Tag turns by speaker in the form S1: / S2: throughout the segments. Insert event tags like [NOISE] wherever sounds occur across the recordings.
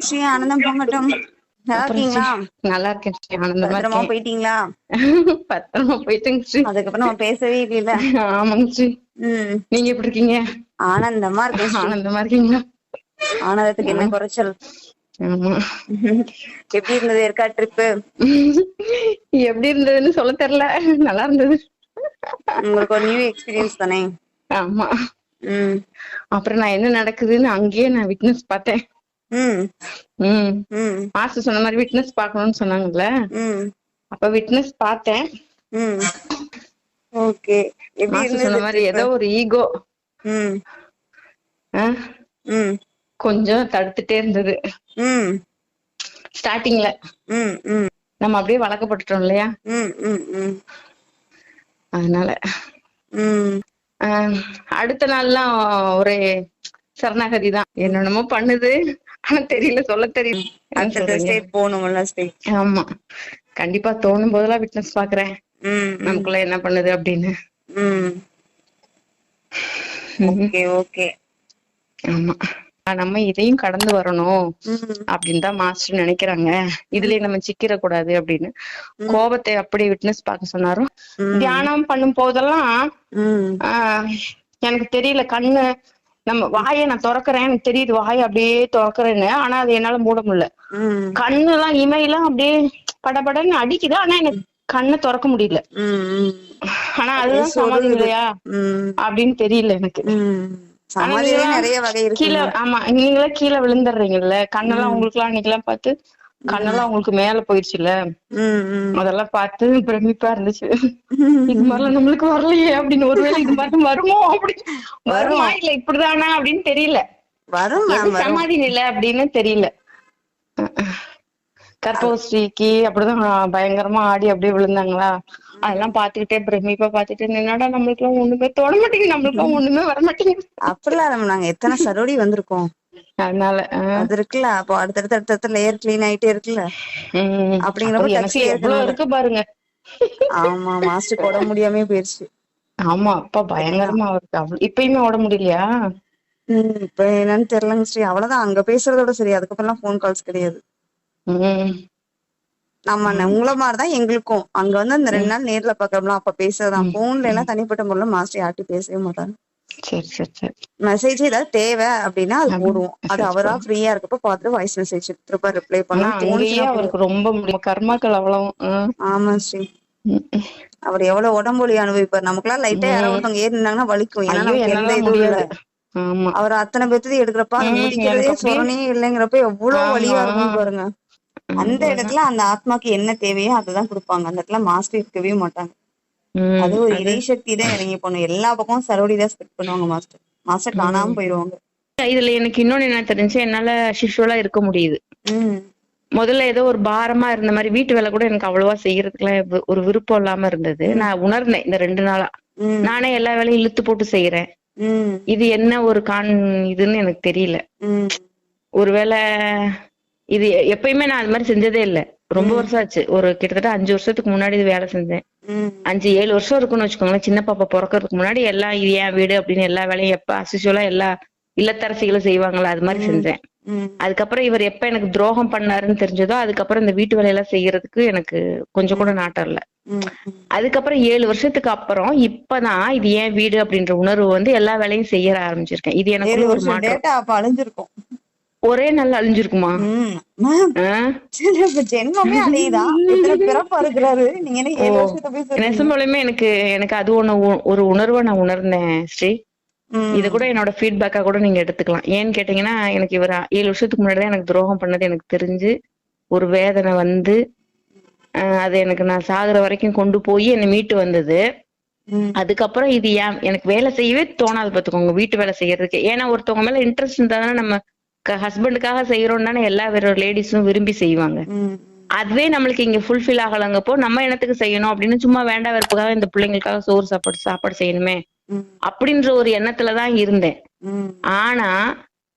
S1: ஸ்ரீ ஆனந்தம் பொங்கட்டும். நல்லா இருக்கீங்களா?
S2: நல்லா இருக்கேன் ஸ்ரீ ஆனந்தமா
S1: பத்திரமா போயிட்டீங்களா? [LAUGHS]
S2: பத்திரமா போயிட்டுங்க ஸ்ரீ.
S1: அதுக்கப்புறம் நம்ம பேசவே இல்லையில
S2: ஆமாங்க ஸ்ரீ. நீங்க எப்படி இருக்கீங்க?
S1: ஆனந்தமா இருக்கேன்.
S2: ஆனந்தமா இருக்கீங்களா?
S1: ஆனந்தத்துக்கு என்ன குறைச்சல்? எப்படி இருந்தது ஏற்கா ட்ரிப்பு?
S2: எப்படி இருந்ததுன்னு சொல்ல தெரியல. நல்லா இருந்தது.
S1: உங்களுக்கு ஒரு நியூ எக்ஸ்பீரியன்ஸ் தானே?
S2: ஆமா. அப்புறம் நான் என்ன நடக்குதுன்னு அங்கேயே நான் விட்னஸ் பார்த்தேன். மாஸ்டர் சொன்ன மாதிரி விட்னஸ் பார்க்கணும்னு சொன்னாங்கல்ல? அப்ப விட்னஸ் பார்த்தேன்.
S1: ஓகே.
S2: மாஸ்டர் சொன்ன மாதிரி ஏதோ ஒரு ஈகோ கொஞ்சம் தடுத்துட்டே இருந்தது. ஸ்டார்டிங்ல நம்ம அப்படியே வளர்க்கப்பட்டுட்டோம் இல்லையா? அதனால. அடுத்த நாள்லாம் ஒரே சரணாகதி தான் என்னென்னமோ பண்ணுது. ஆனா தெரியல சொல்ல தெரியல. ஆமா. கண்டிப்பா தோணும் போதெல்லாம் விட்னஸ் பாக்குறேன். நமக்குள்ள என்ன பண்ணுது அப்படின்னு.
S1: Okay okay.
S2: ஆமா. நம்ம இதையும் கடந்து வரணும் அப்படின்னு தான் மாஸ்டர் நினைக்கிறாங்க. இதுலயே நம்ம சிக்கிர கூடாது அப்படின்னு கோபத்தை அப்படி விட்னஸ் பார்க்க சொன்னாரும். தியானம் பண்ணும் போதெல்லாம் எனக்கு தெரியல கண்ணு நம்ம வாயை நான் திறக்கிறேன் எனக்கு தெரியுது வாயை அப்படியே திறக்கிறேன்னு ஆனா அது என்னால மூட முடியல. கண்ணு எல்லாம் இமையெல்லாம் அப்படியே படபடன்னு அடிக்குது ஆனா எனக்கு கண்ணை திறக்க முடியல. ஆனா அதுதான் சமாதி இல்லையா? அப்படின்னு தெரியல எனக்கு. கீழே ஆமா நீங்களே கீழே விழுந்துடுறீங்கல்ல கண்ணெல்லாம் உங்களுக்கு எல்லாம் அன்னைக்கெல்லாம் பார்த்து கண்ணெல்லாம் உங்களுக்கு மேல
S1: ம்
S2: அதெல்லாம் பார்த்து பிரமிப்பா இருந்துச்சு. இது மாதிரிலாம் நம்மளுக்கு வரலையே அப்படின்னு ஒருவேளை இது மாதிரி வருமோ அப்படி? வருமா. இல்ல இப்படிதானா அப்படின்னு தெரியல.
S1: வரும்
S2: சமாதி நிலை அப்படின்னு தெரியல. கற்பகஸ்ரீக்கு அப்படிதான் பயங்கரமா ஆடி அப்படியே விழுந்தாங்களா? அதெல்லாம் பாத்துக்கிட்டே பிரமிப்பா பாத்துட்டு என்னடா நம்மளுக்கு எல்லாம் ஒண்ணுமே தோண மாட்டேங்குது நம்மளுக்கு எல்லாம் ஒண்ணுமே வர மாட்டேங்குது.
S1: அப்படிலாம் நம்ம நாங்க எத்தனை சரோடி வந்திருக்கோம்.
S2: அதனால
S1: அது இருக்குல்ல. அப்போ அடுத்தடுத்த அடுத்தடுத்த லேயர் கிளீன் ஆயிட்டே இருக்குல்ல. அப்படிங்கிறப்ப
S2: அப்ப எனக்கு எவ்வளவு. இருக்கு பாருங்க.
S1: ஆமா மாஸ்டர் போட முடியாம போயிருச்சு.
S2: ஆமா அப்பா பயங்கரமா இருக்கு. இப்பயுமே ஓட முடியலையா?
S1: இப்ப என்னன்னு தெரியலங்க ஸ்ரீ அவ்வளவுதான். அங்க பேசுறதோட சரி. அதுக்கப்புறம் ஃபோன் கால்ஸ் கிடையாது. ந- உங்களை மாதிரிதான் எங்களுக்கும். அங்க வந்து அந்த ரெண்டு நாள் நேர்ல பாக்குறோம்ல அப்ப பேசுறதுதான் போன்ல எல்லாம் தனிப்பட்ட முறையில மாஸ்டர் யார்ட்டும் பேசவே மாட்டாங்க.
S2: சரி சரி சரி.
S1: மெசேஜ் ஏதாவது தேவை அப்படின்னா அது போடுவோம். அது அவரா ஃப்ரீயா இருக்கப்ப பார்த்துட்டு வாய்ஸ் மெசேஜ் திருப்ப ரிப்ளை
S2: ஆனா
S1: பண்ண
S2: அங்கேயே அவருக்கு ரொம்ப கர்மாக்கள் அவ்வளவு.
S1: ஆமா ஸ்ரீ. அவர் எவ்வளவு உடம்பு வலி அனுபவிப்பார் நமக்குலாம் லைட்டா யாராவது ஒருத்தவங்க ஏறி நின்னாங்கன்னா வலிக்கும். ஏன்னா நமக்கு எந்த இதுவும் இல்ல. அவர் அத்தனை பேர்த்தது எடுக்கிறப்ப முடிக்கிறதே சொரணையே இல்லைங்கிறப்ப எவ்வளவு வலியா. இருக்கும் பாருங்க அந்த இடத்துல அந்த ஆத்மாக்கு என்ன தேவையோ அதுதான் கொடுப்பாங்க. அந்த இடத்துல மாஸ்டர் இருக்கவே மாட்டாங்க. அது ஒரு இறை சக்தி தான் இறங்கி போகணும். எல்லா பக்கமும் சரவடி தான் ஸ்பெக்ட் பண்ணுவாங்க மாஸ்டர் மாஸ்டர் காணாம போயிருவாங்க.
S2: இதுல எனக்கு இன்னொன்னு என்ன தெரிஞ்சு என்னால சிஷுவலா இருக்க முடியுது. முதல்ல ஏதோ ஒரு பாரமா இருந்த மாதிரி வீட்டு வேலை கூட எனக்கு அவ்வளவா செய்யறதுக்குலாம் ஒரு விருப்பம் இல்லாம இருந்தது. நான் உணர்ந்தேன் இந்த ரெண்டு நாளா. நானே எல்லா வேலையும் இழுத்து போட்டு செய்யறேன் இது என்ன ஒரு கான் இதுன்னு எனக்கு தெரியல. ஒருவேளை இது எப்பயுமே நான் அது மாதிரி செஞ்சதே இல்ல. ரொம்ப வருஷம் ஆச்சு ஒரு கிட்டத்தட்ட அஞ்சு வருஷத்துக்கு முன்னாடி இது வேலை செஞ்சேன். அஞ்சு ஏழு வருஷம் இருக்கும்னு வச்சுக்கோங்களேன். சின்ன பாப்பா பிறக்கறதுக்கு முன்னாடி எல்லாம் இது என் வீடு அப்படின்னு எல்லா வேலையும் எப்ப அசிஷுவலா எல்லா இல்லத்தரசிகளும் செய்வாங்களா? அது மாதிரி செஞ்சேன். அதுக்கப்புறம் இவர் எப்ப எனக்கு துரோகம் பண்ணாருன்னு தெரிஞ்சதோ அதுக்கப்புறம் இந்த வீட்டு வேலையெல்லாம் செய்யறதுக்கு எனக்கு கொஞ்சம் கூட நாட்டம் இல்ல. அதுக்கப்புறம் ஏழு வருஷத்துக்கு அப்புறம் இப்பதான் இது ஏன் வீடு அப்படின்ற உணர்வு வந்து எல்லா வேலையும் செய்ய ஆரம்பிச்சிருக்கேன். இது எனக்கு ஒரு மாற்றம். ஒரே நாள் அழிஞ்சிருக்குமா?
S1: ஜென்மமே எத்தனை பிறப்பா இருக்கிறாரு நீங்க
S2: எனக்கு எனக்கு அது ஒண்ணு ஒரு உணர்வை நான் உணர்ந்தேன் ஸ்ரீ. இது கூட என்னோட ஃபீட்பேக்கா கூட நீங்க எடுத்துக்கலாம். ஏன்னு கேட்டீங்கன்னா எனக்கு இவர் ஏழு வருஷத்துக்கு முன்னாடி எனக்கு துரோகம் பண்ணது எனக்கு தெரிஞ்சு ஒரு வேதனை வந்து அது எனக்கு நான் சாகுற வரைக்கும் கொண்டு போய் என்னை மீட்டு வந்தது. அதுக்கப்புறம் இது ஏன் எனக்கு வேலை செய்யவே தோணாது பாத்துக்கோங்க வீட்டு வேலை செய்யறதுக்கு. ஏன்னா ஒருத்தவங்க மேல இன்ட்ரெஸ்ட் இருந்தா தானே நம்ம ஹஸ்பண்டுக்காக செய்யறோம் தானே எல்லா லேடிஸும் விரும்பி செய்வாங்க. அதுவே நம்மளுக்கு இங்க ஃபுல்ஃபில் ஆகலங்கப்போ நம்ம என்னத்துக்கு செய்யணும் அப்படின்னு சும்மா வேண்டா வெறுப்புக்காக இந்த பிள்ளைங்களுக்காக சோறு சாப்பாடு சாப்பாடு செய்யணுமே அப்படின்ற ஒரு எண்ணத்துலதான் இருந்தேன். ஆனா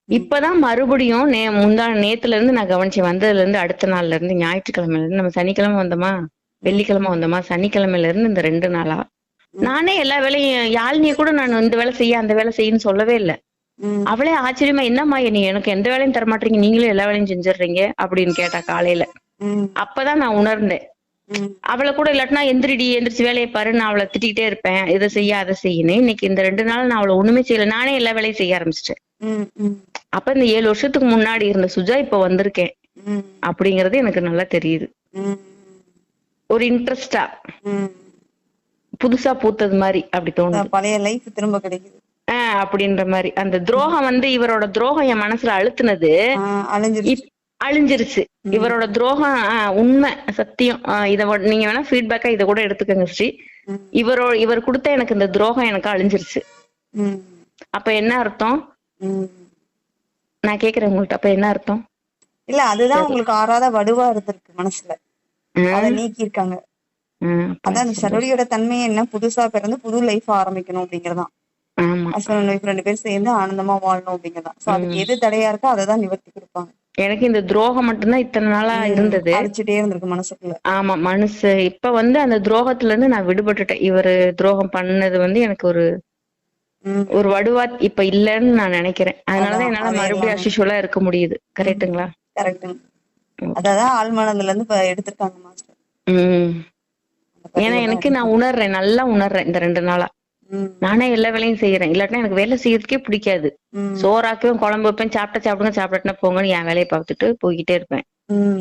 S2: இப்பதான் மறுபடியும் நே முந்தா நேத்துல இருந்து நான் கவனிச்சேன் வந்ததுல இருந்து அடுத்த நாள்ல இருந்து ஞாயிற்றுக்கிழமையில இருந்து நம்ம சனிக்கிழமை வந்தோமா? வெள்ளிக்கிழமை வந்தோமா? சனிக்கிழமையில இருந்து இந்த ரெண்டு நாளா நானே எல்லா வேலையும் யாழ்னிய கூட நான் இந்த வேலை செய்ய அந்த வேலை செய்யன்னு சொல்லவே இல்லை. அவளே ஆச்சரியமா என்னம்மா நீ எனக்கு எந்த வேலையும் தர மாட்டீங்க நீங்களே எல்லா வேலையும் செஞ்சிடுறீங்க? அப்படின்னு கேட்டா காலையில. அப்பதான் நான் உணர்ந்தேன். அவளை கூட இல்லாட்டினா எந்திரிடி எந்திரிச்சு வேலையை பாரு நான் அவளை திட்டிகிட்டே இருப்பேன். இதை செய்ய அதை செய்யணும் இன்னைக்கு இந்த ரெண்டு நாள் நான் அவளை ஒண்ணுமே செய்யல. நானே எல்லா வேலையும் செய்ய ஆரம்பிச்சிட்டேன். அப்ப இந்த ஏழு வருஷத்துக்கு முன்னாடி இருந்த சுஜா இப்ப வந்திருக்கேன். அப்படிங்கறது எனக்கு நல்லா தெரியுது. ஒரு இன்ட்ரெஸ்டா. புதுசா பூத்தது மாதிரி அப்படி தோணுது.
S1: பழைய லைஃப் திரும்ப கிடைக்குது.
S2: அப்படின்ற மாதிரி. அந்த துரோகம் வந்து இவரோட துரோகம் என் மனசுல அழுத்துனது.
S1: அழிஞ்சிருச்சு.
S2: இவரோட துரோகம் உண்மை சத்தியம். இத நீங்க வேணா ஃபீட்பேக்கா இத கூட எடுத்துக்கோங்க ஸ்ரீ. இவரோ இவர் கொடுத்த எனக்கு இந்த துரோகம் எனக்கு அழிஞ்சிருச்சு. அப்ப என்ன அர்த்தம். நான் கேக்குறேன் உங்கள்ட்ட. அப்ப என்ன அர்த்தம்?
S1: இல்ல அதுதான் உங்களுக்கு ஆறாத வடுவா இருந்திருக்கு மனசுல. அதை நீக்கி இருக்காங்க அதான் அந்த சரோடியோட தன்மை என்ன புதுசா பிறந்து புது லைஃப் ஆரம்பிக்கணும் அப்படிங்கறதான். ஹஸ்பண்ட் ஒய்ஃப் ரெண்டு பேரும் சேர்ந்து ஆனந்தமா வாழணும் சோ அதுக்கு எது தடையா இருக்கோ அதை நிவர்த்தி கொடுப்பாங்க.
S2: எனக்கு இந்த துரோகம் மட்டும்தான் இத்தனை நாளா இருந்தது.
S1: அடிச்சுட்டே இருந்திருக்கு மனசுக்குள்ள.
S2: ஆமா மனசு. இப்ப வந்து அந்த துரோகத்துல இருந்து நான் விடுபட்டுட்டேன். இவரு துரோகம் பண்ணது வந்து எனக்கு ஒரு ஒரு வடுவா இப்ப இல்லைன்னு நான் நினைக்கிறேன். அதனாலதான்
S1: அதான்,
S2: என்னால மறுபடியும். அசிஷுவலா இருக்க முடியுது. கரெக்ட்டுங்களா?
S1: கரெக்ட் அதான் ஆழ்மனதுல இருந்து இப்ப எடுத்திருக்காங்க மாஸ்டர்.
S2: உம் ஏன்னா எனக்கு நான் உணர்றேன் நல்லா உணர்றேன் இந்த ரெண்டு நாளா. நானே எல்லா வேலையும் செய்யறேன் இல்லாட்டினா எனக்கு வேலை செய்யறதுக்கே பிடிக்காது.
S1: ம்,
S2: சோறாக்குவேன் குழம்பு வைப்பேன் சாப்பிட்ட சாப்பிடுங்க சாப்பிடட்டுனா போங்கன்னு என் வேலையை பார்த்துட்டு போய்கிட்டே இருப்பேன்.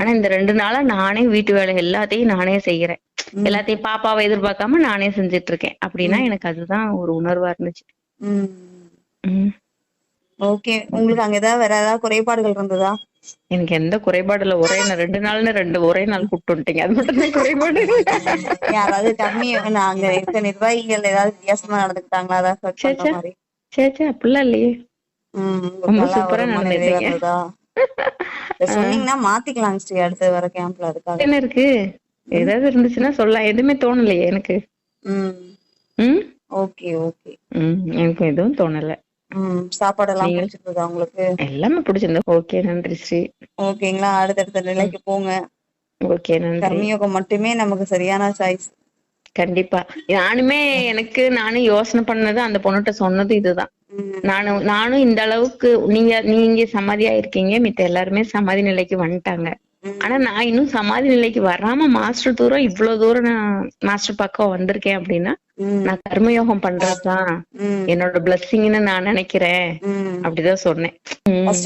S2: ஆனா இந்த ரெண்டு நாளா நானே வீட்டு வேலை எல்லாத்தையும் நானே செய்யறேன். எல்லாத்தையும் பாப்பாவை எதிர்பார்க்காம நானே செஞ்சுட்டு இருக்கேன். அப்படின்னா எனக்கு அதுதான் ஒரு உணர்வா இருந்துச்சு.
S1: ஓகே. உங்களுக்கு அங்க ஏதாவது வேற ஏதாவது குறைபாடுகள் இருந்ததா?
S2: எனக்கு எந்த குறைபாடு இல்ல. ஒரே நாள் ரெண்டு நாள்னு ரெண்டு ஒரே நாள் கூப்பிட்டு வந்துட்டீங்க அது மட்டும் தான் குறைபாடு
S1: யாராவது கம்மி அங்க இருக்க நிர்வாகிகள் ஏதாவது வித்தியாசமா நடந்துக்கிட்டாங்களா? hurt
S2: சே, சே. அப்படிலாம் இல்லையே. ரொம்ப சூப்பரா?
S1: இத சொன்னீங்கன்னா மாத்திக்கலாம் ஸ்ரீ அடுத்து வர கேம்ப்ல அதுக்காக.
S2: என்ன இருக்கு? ஏதாவது இருந்துச்சுன்னா சொல்லலாம். எதுவுமே தோணலையே எனக்கு.
S1: ம். Okay okay.
S2: ம் எனக்கு எதுவும் தோணல.
S1: சாப்பாடெல்லாம் பிடிச்சிருந்ததா உங்களுக்கு?
S2: எல்லாமே பிடிச்சிருந்தது. ஓகே நன்றி ஸ்ரீ.
S1: ஓகேங்களா அடுத்தடுத்த நிலைக்கு போங்க.
S2: ஓகே நன்றி.
S1: கர்மயோகம் மட்டுமே நமக்கு சரியான சாய்ஸ்
S2: கண்டிப்பா. நானுமே எனக்கு நானும் யோசனை பண்ணது அந்த பொண்ணுகிட்ட சொன்னது இதுதான். நானும் நானும் இந்த அளவுக்கு நீங்க நீங்க சமாதியா இருக்கீங்க மித்த எல்லாருமே சமாதி நிலைக்கு வந்துட்டாங்க. ஆனா நான் இன்னும் சமாதி நிலைக்கு வராம மாஸ்டர் தூரம் இவ்வளவு தூரம் நான் மாஸ்டர் பக்கம் வந்திருக்கேன் அப்படின்னா நான் கர்மயோகம் பண்றதுதான். என்னோட பிளஸ்ஸிங்னு நான் நினைக்கிறேன். அப்படிதான் சொன்னேன்.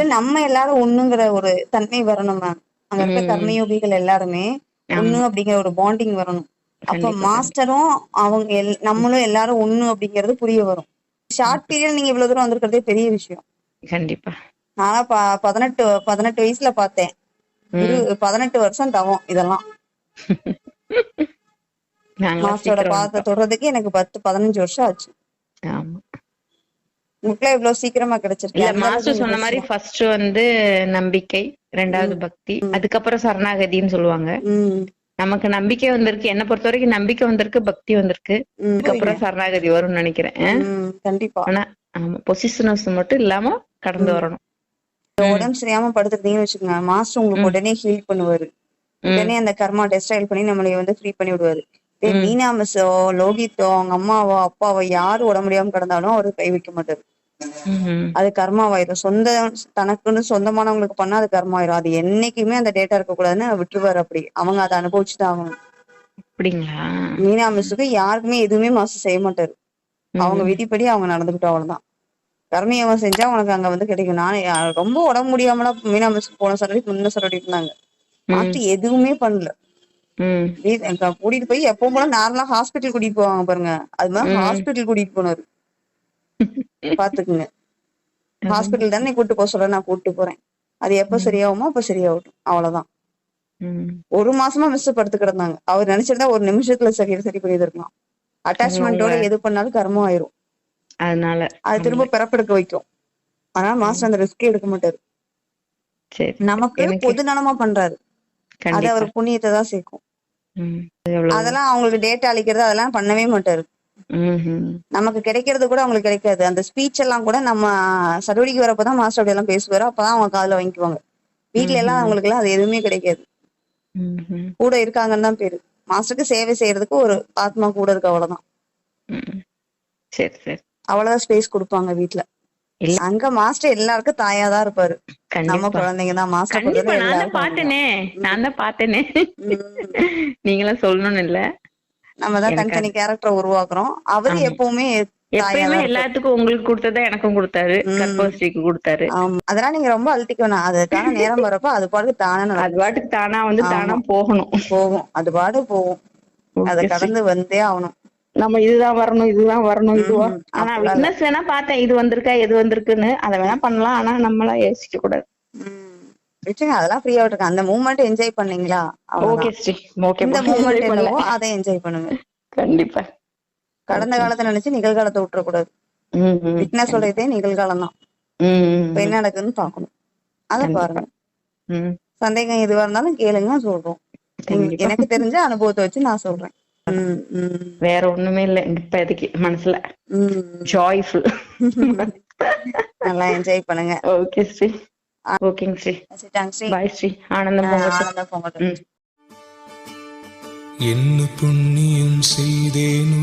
S1: நம்ம எல்லாரும் ஒண்ணுங்கிற ஒரு தன்மை வரணும் அங்க இருக்க. கர்மயோகிகள் எல்லாருமே ஒண்ணு அப்படிங்கிற ஒரு பாண்டிங் வரணும். அப்ப மாஸ்டரும் அவங்க நம்மளும் எல்லாரும் ஒண்ணு அப்படிங்கிறது புரிய வரும். ஷார்ட் பீரியட் நீங்க இவ்வளவு தூரம் வந்திருக்கிறதே பெரிய விஷயம்.
S2: கண்டிப்பா.
S1: நான் பதினெட்டு பதினெட்டு வயசுல பார்த்தேன். பதினெட்டு வருஷம் தவம் இதெல்லாம். மாஸ்டரோட பாதத்தை தொடுறதுக்கு எனக்கு பத்து பதினஞ்சு வருஷம் ஆச்சு.
S2: ஆமா.
S1: உங்களுக்கு இவ்வளவு சீக்கிரமா கிடைச்சிருக்கு?
S2: மாஸ்டர் சொன்ன மாதிரி ஃபர்ஸ்ட் வந்து நம்பிக்கை ரெண்டாவது பக்தி அதுக்கப்புறம் சரணாகதின்னு சொல்லுவாங்க. நமக்கு நம்பிக்கை வந்திருக்கு என்ன பொறுத்த வரைக்கும் நம்பிக்கை வந்திருக்கு பக்தி வந்திருக்கு. அதுக்கப்புறம் சரணாகதி வரும்னு நினைக்கிறேன்.
S1: கண்டிப்பா.
S2: ஆனா ஆமா பொசிஷனஸ் மட்டும் இல்லாம கடந்து வரணும்.
S1: உடம்பு சரியாம படுத்துட்டீங்கன்னு வச்சுக்கோங்க மாஸ்டர் உங்களுக்கு உடனே ஹீல் பண்ணுவாரு. உடனே அந்த கர்மா டெஸ்டைல் பண்ணி நம்மளை வந்து ஃப்ரீ பண்ணி விடுவாரு. மீனா மிஸ்ஸோ லோகித்தோ அவங்க அம்மாவோ அப்பாவோ யாரு உடம்பு முடியாம கிடந்தாலும் அவரு கை வைக்க மாட்டாரு. அது கர்மாவாயிரும். சொந்த தனக்குன்னு சொந்தமானவங்களுக்கு பண்ணா அது கர்மாயிரும். அது என்னைக்குமே அந்த டேட்டா இருக்க கூடாதுன்னு விட்டுருவாரு அப்படி. அவங்க அதை அனுபவிச்சுதான் ஆகணும். மீனா மிஸ்ஸுக்கு யாருக்குமே எதுவுமே மாஸ்டர் செய்ய மாட்டாரு. அவங்க விதிப்படி அவங்க நடந்துக்கிட்டோம் அவ்வளவுதான். கர்மயோகம் செஞ்சா உனக்கு அங்க வந்து கிடைக்கும். நானே ரொம்ப உடம்பு முடியாமலாம் மீனா மிஸ் போன சொல்லி முன்ன சொல்லிட்டு இருந்தாங்க. மாஸ்டர் எதுவுமே பண்ணல. கூட்டிட்டு போய் எப்பவும் போல நார்மலா ஹாஸ்பிட்டல் கூட்டிட்டு போவாங்க பாருங்க. அது மாதிரி ஹாஸ்பிட்டல் கூட்டிட்டு போனாரு பாத்துக்குங்க. ஹாஸ்பிட்டல் தானே நீ கூட்டு போக சொல்ல நான் கூட்டு போறேன். அது எப்ப சரியாகுமோ அப்ப சரியாகட்டும். அவ்வளவுதான். ஒரு மாசமா மிஸ் படுத்து கிடந்தாங்க. அவர் நினைச்சிருந்தா ஒரு நிமிஷத்துல சரி சரி பண்ணியிருக்கலாம் அட்டாச்மெண்டோட எது பண்ணாலும் கர்மம் ஆயிரும்.
S2: அதனால
S1: அது திரும்ப பிறப்பெடுக்க வைக்கும். ஆனா மாஸ்டர் அந்த ரிஸ்கே எடுக்க மாட்டாரு.
S2: சரி.
S1: நமக்கு பொது நலமா பண்றாரு. அது அவர் புண்ணியத்தை தான் சேர்க்கும். அதெல்லாம் அவங்களுக்கு டேட்டா அளிக்கிறது அதெல்லாம் பண்ணவே மாட்டாரு. நமக்கு கிடைக்கிறது கூட அவங்களுக்கு கிடைக்காது. அந்த ஸ்பீச் எல்லாம் கூட நம்ம சடுவடிக்கு வரப்பதான் மாஸ்டர் எல்லாம் பேசுவாரு. அப்பதான் அவங்க காதுல வாங்கிக்குவாங்க. வீட்ல எல்லாம் அவங்களுக்கு எல்லாம் அது எதுவுமே கிடைக்காது. கூட இருக்காங்கன்னு தான் பேரு. மாஸ்டருக்கு சேவை செய்யறதுக்கு ஒரு ஆத்மா கூட இருக்கு அவ்வளவுதான்.
S2: சரி சரி.
S1: அவ்வளவுதான் ஸ்பேஸ் கொடுப்பாங்க வீட்ல.
S2: இல்ல.
S1: அங்க மாஸ்டர் எல்லாருக்கும் தாயாதான் இருப்பாரு. நம்ம குழந்தைங்க தான் மாஸ்டர்
S2: நான் பாத்தேனே நான் தான் பாத்தேனே. நீங்களாம் சொல்லணும்னு இல்ல.
S1: நம்ம தான் தனித்தனி கேரக்டர் உருவாக்குறோம். அவரு. எப்பவுமே
S2: எப்பயுமே. எல்லாத்துக்கும் உங்களுக்கு கொடுத்ததை எனக்கும் கொடுத்தாரு.
S1: ம்.
S2: கற்பகஸ்ரீக்கு கொடுத்தாரு.
S1: ஆமா. அதெல்லாம் நீங்க ரொம்ப அழட்டிக்க வேணாம். அதுக்கான நேரம் வரப்ப அது பாட்டுக்கு தானே
S2: அது பாட்டுக்கு தானா வந்து. தானா போகணும்.
S1: போகும். அது பாட்டு போகும். அதை கடந்து வந்தே ஆகணும்.
S2: நம்ம இதுதான் வரணும் இதுதான் வரணும் இதுவா? ஆனா. விட்னஸ் வேணா பார்த்தேன் இது வந்திருக்கா எது வந்திருக்குன்னு அதை வேணா பண்ணலாம். ஆனா நம்மளா யோசிக்க கூடாது.
S1: விட்டுருங்க அதெல்லாம் ஃப்ரீயா விட்டுருங்க. அந்த மூமெண்ட் என்ஜாய் பண்ணீங்களா?
S2: ஓகே. ஸ்ரீ ஓகே
S1: இந்த மூமெண்ட் என்னவோ அதை என்ஜாய் பண்ணுங்க.
S2: கண்டிப்பா.
S1: கடந்த காலத்தை நினைச்சு நிகழ்காலத்தை விட்டுறக்கூடாது.
S2: ம், ம்.
S1: ஃபிட்னஸ் உடையதே நிகழ்காலம் தான். இப்ப என்ன நடக்குதுன்னு பாக்கணும் அத. பாருங்க. சந்தேகம் எதுவா இருந்தாலும் கேளுங்க சொல்றோம். எனக்கு தெரிஞ்ச அனுபவத்தை வச்சு நான் சொல்றேன்.
S2: வேற ஒண்ணுமே இல்ல. இப்போதைக்கு மனசுல.
S1: உம்.
S2: ஜாய்ஃபுல் [LAUGHS]
S1: நல்லா என்ஜாய் பண்ணுங்க.
S2: ஓகே ஸ்ரீ ஓகேங்க ஸ்ரீ
S1: ஸ்ரீ
S2: பாய் ஸ்ரீ ஆனந்தம்.
S1: ஆனந்தம்
S2: ம்.
S3: என்ன புண்ணியம் செய்தேனோ